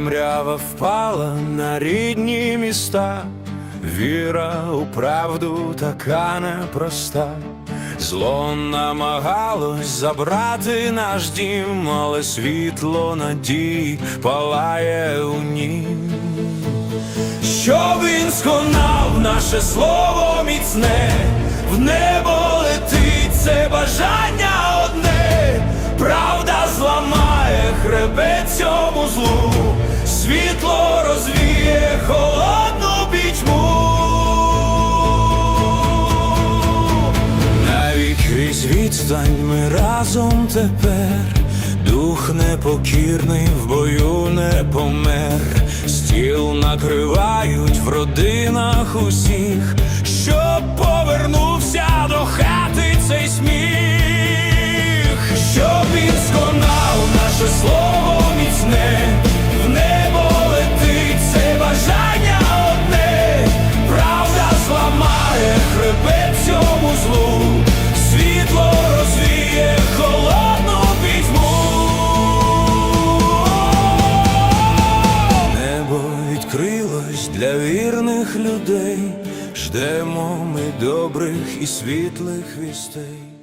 темрява впала на рідні міста, віра у правду така непроста. Зло намагалось забрати наш дім, але світло надії палає у нім. Щоб він сконав наше слово міцне, в небо летить це бажання одне, правда зламає хребет цьому злу, світло розвіє холодну пітьму. Навіть крізь відстань ми разом тепер, дух непокірний в бою не помер, стіл накривають в родинах усіх, відкрилось для вірних людей, ждемо ми добрих і світлих вістей.